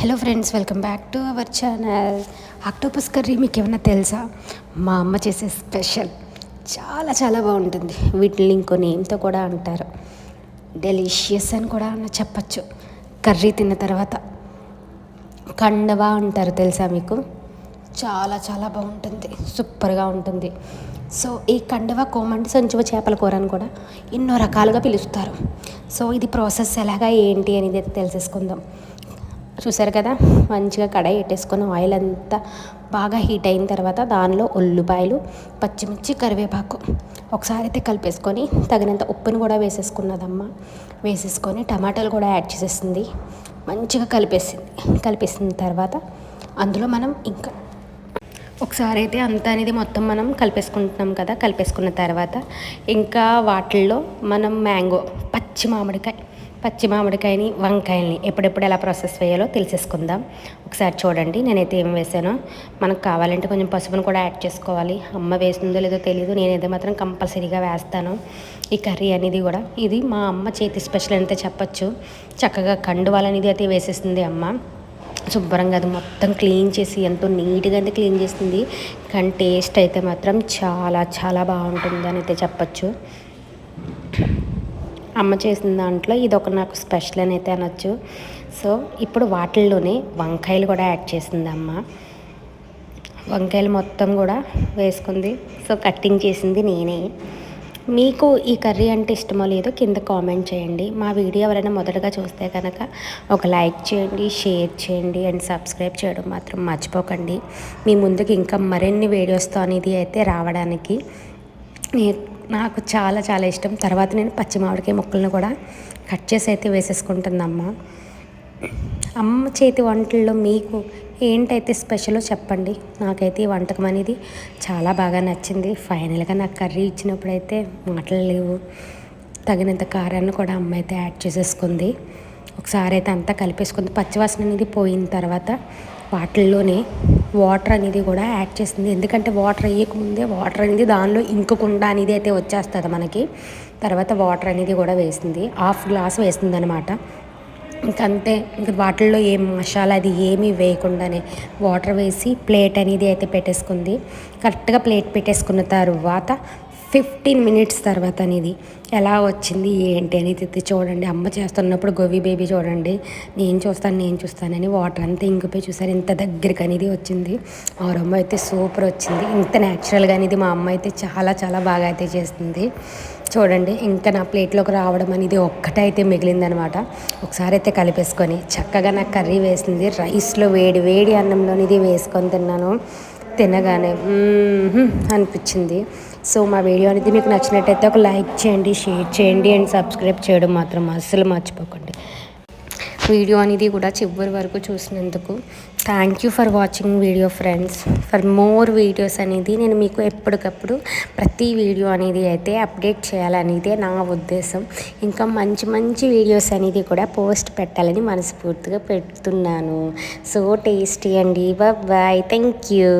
Hello friends welcome back to our channel octopus curry మీకు ఏమైనా తెలుసా? మా అమ్మ చేసే స్పెషల్ చాలా చాలా బాగుంటుంది. వీటిని ఇంకో నేమ్తో కూడా అంటారు. డెలిషియస్ అని కూడా అన్న చెప్పచ్చు. కర్రీ తిన్న తర్వాత కండవా అంటారు తెలుసా మీకు? చాలా చాలా బాగుంటుంది. సూపర్గా ఉంటుంది. సో ఈ కండవ కోమండి సంచువ చేపల కూర అని కూడా ఎన్నో రకాలుగా పిలుస్తారు. సో ఇది ప్రాసెస్ ఎలాగా ఏంటి అనేది అయితే తెలిసేసుకుందాం. చూసారు కదా? మంచిగా కడాయి పెట్టేసుకొని ఆయిల్ అంతా బాగా హీట్ అయిన తర్వాత దానిలో ఉల్లిపాయలు పచ్చిమిర్చి కరివేపాకు ఒకసారి అయితే కలిపేసుకొని తగినంత ఉప్పును కూడా వేసేసుకున్నదమ్మ. వేసేసుకొని టమాటాలు కూడా యాడ్ చేసేసింది. మంచిగా కలిపేసింది. కలిపేసిన తర్వాత అందులో మనం ఇంకా ఒకసారి అయితే అంతా అనేది మొత్తం మనం కలిపేసుకుంటున్నాం కదా? కలిపేసుకున్న తర్వాత ఇంకా వాటిల్లో మనం మ్యాంగో పచ్చి మామిడికాయ పచ్చి మామిడికాయని వంకాయల్ని ఎప్పుడెప్పుడు ఎలా ప్రాసెస్ వేయాలో తెలిసేసుకుందాం. ఒకసారి చూడండి నేనైతే ఏం వేసానో. మనకు కావాలంటే కొంచెం పసుపును కూడా యాడ్ చేసుకోవాలి. అమ్మ వేస్తుందో లేదో తెలియదు నేనైతే మాత్రం కంపల్సరీగా వేస్తాను. ఈ కర్రీ అనేది కూడా ఇది మా అమ్మ చేతి స్పెషల్ అయితే చెప్పచ్చు. చక్కగా కండువాలనేది అయితే వేసేస్తుంది అమ్మ. శుభ్రంగా అది మొత్తం క్లీన్ చేసి ఎంతో నీట్గా అయితే క్లీన్ చేస్తుంది. కానీ టేస్ట్ అయితే మాత్రం చాలా చాలా బాగుంటుంది అని అయితే చెప్పచ్చు. అమ్మ చేసిన దాంట్లో ఇది ఒక నాకు స్పెషల్ అని అయితే అనొచ్చు. సో ఇప్పుడు వాటిల్లోనే వంకాయలు కూడా యాడ్ చేసింది అమ్మ. వంకాయలు మొత్తం కూడా వేసుకుంది. సో కట్టింగ్ చేసింది నేనే. మీకు ఈ కర్రీ అంటే ఇష్టమో లేదో కింద కామెంట్ చేయండి. మా వీడియో ఎవరైనా మొదటగా చూస్తే కనుక ఒక లైక్ చేయండి షేర్ చేయండి అండ్ సబ్స్క్రైబ్ చేయడం మాత్రం మర్చిపోకండి. మీ ముందుకు ఇంకా మరిన్ని వీడియోస్తో అనేది అయితే రావడానికి నాకు చాలా చాలా ఇష్టం. తర్వాత నేను పచ్చి మామిడికాయ ముక్కలను కూడా కట్ చేసి అయితే వేసేసుకుంటుందమ్మ. అమ్మ చేతి వంటల్లో మీకు ఏంటైతే స్పెషలో చెప్పండి. నాకైతే ఈ వంటకం అనేది చాలా బాగా నచ్చింది. ఫైనల్గా నాకు కర్రీ ఇచ్చినప్పుడైతే మాటలు లేవు. తగినంత కారాన్ని కూడా అమ్మ అయితే యాడ్ చేసేసుకుంది. ఒకసారి అయితే అంతా కలిపేసుకుంది. పచ్చివాసన అనేది పోయిన తర్వాత వాటిల్లోనే వాటర్ అనేది కూడా యాడ్ చేస్తుంది. ఎందుకంటే వాటర్ వేయకముందే వాటర్ అనేది దానిలో ఇంకకుండా అనేది అయితే వచ్చేస్తుంది మనకి. తర్వాత వాటర్ అనేది కూడా వేసింది హాఫ్ గ్లాస్ వేస్తుంది అనమాట ఇంకంతే ఇంక వాటిల్లో ఏం మసాలా అది ఏమీ వేయకుండానే వాటర్ వేసి ప్లేట్ అనేది అయితే పెట్టేసుకుంది. కరెక్ట్గా ప్లేట్ పెట్టేసుకున్న తర్వాత ఫిఫ్టీన్ మినిట్స్ తర్వాత అనేది ఎలా వచ్చింది ఏంటి అనేది చూడండి. అమ్మ చేస్తున్నప్పుడు గోవి బేబీ చూడండి. నేను చూస్తాను నేను చూస్తానని వాటర్ అంతా ఇంకిపోయి చూసారు. ఇంత దగ్గరికి అనేది వచ్చింది. ఆ రొమ్మ అయితే సూపర్ వచ్చింది. ఇంత న్యాచురల్గా అనేది మా అమ్మ అయితే చాలా చాలా బాగా అయితే చేస్తుంది చూడండి ఇంకా నా ప్లేట్లోకి రావడం అనేది ఒక్కటే అయితే మిగిలిందనమాట. ఒకసారి అయితే కలిపేసుకొని చక్కగా నాకు కర్రీ వేసింది. రైస్లో వేడి వేడి అన్నంలోనిది వేసుకొని తిన్నాను. తినగానే అనిపించింది. సో మా వీడియో అనేది మీకు నచ్చినట్టయితే ఒక లైక్ చేయండి షేర్ చేయండి అండ్ సబ్స్క్రైబ్ చేయడం మాత్రం అస్సలు మర్చిపోకండి. వీడియో అనేది కూడా చివరి వరకు చూసినందుకు thank you for watching video friends. For more videos అనేది నేను మీకు ఎప్పటికప్పుడు ప్రతి వీడియో అనేది అయితే అప్డేట్ చేయాలనేదే నా ఉద్దేశం. ఇంకా మంచి మంచి వీడియోస్ అనేది కూడా పోస్ట్ పెట్టాలని మనస్ఫూర్తిగా పెడుతున్నాను. సో టేస్టీ అండి. Bye thank you.